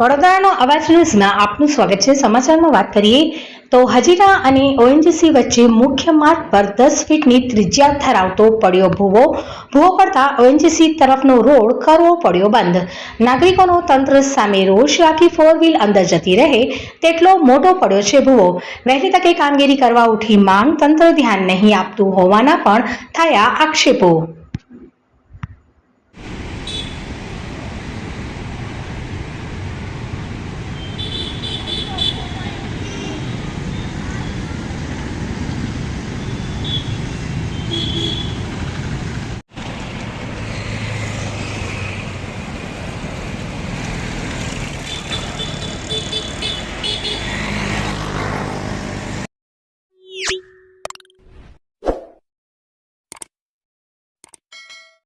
વડોદરાનો અવાજ ન્યૂઝમાં આપનું સ્વાગત છે. સમાચારમાં વાત કરીએ તો હજીરા અને ઓએનજીસી વચ્ચે મુખ્ય માર્ગ પર દસ ફીટની ત્રિજ્યા ધરાવતો પડ્યો ભૂવો. ભૂવો પડતા ઓએનજીસી તરફનો રોડ કરવો પડ્યો બંધ. નાગરિકોનો તંત્ર સામે રોષ રાખી ફોર વ્હીલ અંદર જતી રહે તેટલો મોટો પડ્યો છે ભૂવો. વહેલી તકે કામગીરી કરવા ઉઠી માંગ તંત્ર ધ્યાન નહીં આપતું હોવાના પણ થયા આક્ષેપો.